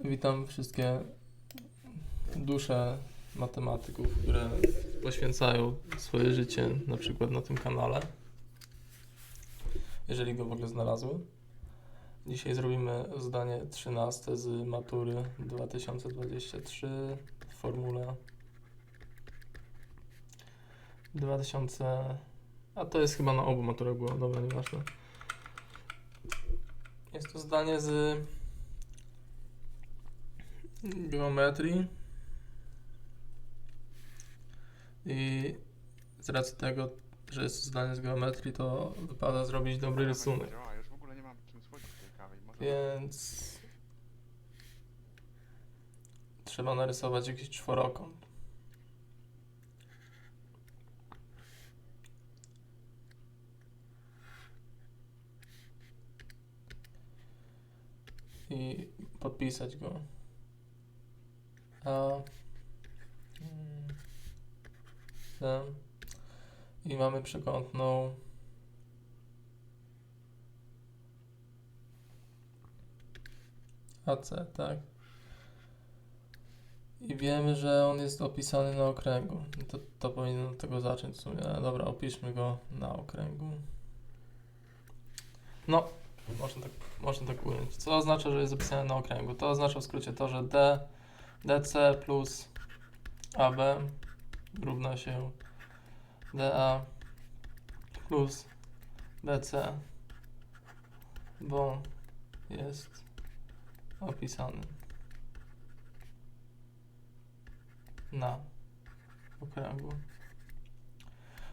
Witam wszystkie dusze matematyków, które poświęcają swoje życie na przykład na tym kanale. Jeżeli go w ogóle znalazły. Dzisiaj zrobimy zdanie 13 z matury 2023 w formule 2000. A to jest chyba na obu maturach było, dobra, nieważne. Jest to zdanie z geometrii i z racji tego, że jest zdanie z geometrii, to wypada zrobić dobry rysunek. Działa, już w ogóle nie mam czym schodzić tej kawy. Może Więc trzeba narysować jakiś czworokąt. I podpisać go. A. C. I mamy przekątną AC, tak. I wiemy, że on jest opisany na okręgu. To, to powinien od tego zacząć w sumie. Ale Dobra, opiszmy go na okręgu. No, można tak, można tak ująć. Co oznacza, że jest opisany na okręgu? To oznacza w skrócie to, że D, DC plus AB równa się DA plus BC, bo jest opisany na okręgu.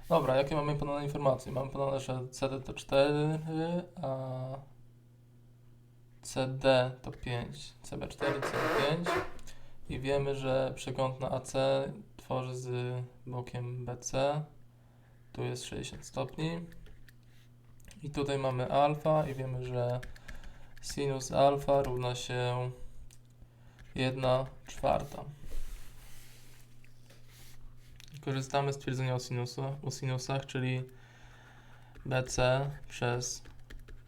Dobra, jakie mamy podane informacje? Mamy podane, że CD to 4, a CD to 5, CB4, CB5 i wiemy, że przekątna AC tworzy z bokiem BC. Tu jest 60 stopni. I tutaj mamy alfa i wiemy, że sinus alfa równa się 1 czwarta. Korzystamy z twierdzenia o, sinusu, o sinusach, czyli BC przez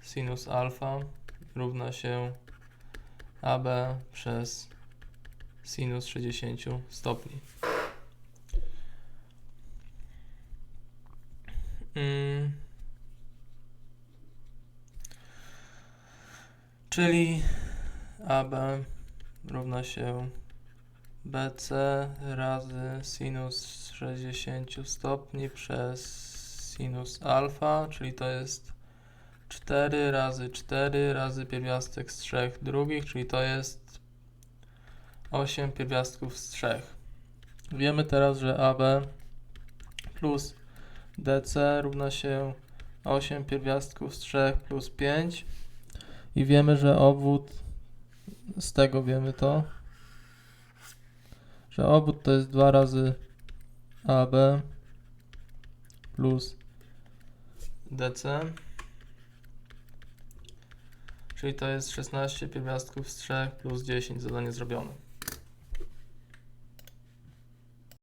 sinus alfa równa się AB przez sinus 60 stopni. Mm. Czyli AB równa się BC razy sinus 60 stopni przez sinus alfa, czyli to jest 4 razy 4 razy pierwiastek z 3 drugich, czyli to jest 8 pierwiastków z 3. Wiemy teraz, że AB plus DC równa się 8 pierwiastków z 3 plus 5 i wiemy, że obwód z tego wiemy to, że obwód to jest 2 razy AB plus DC, czyli to jest 16 pierwiastków z 3 plus 10, zadanie zrobione.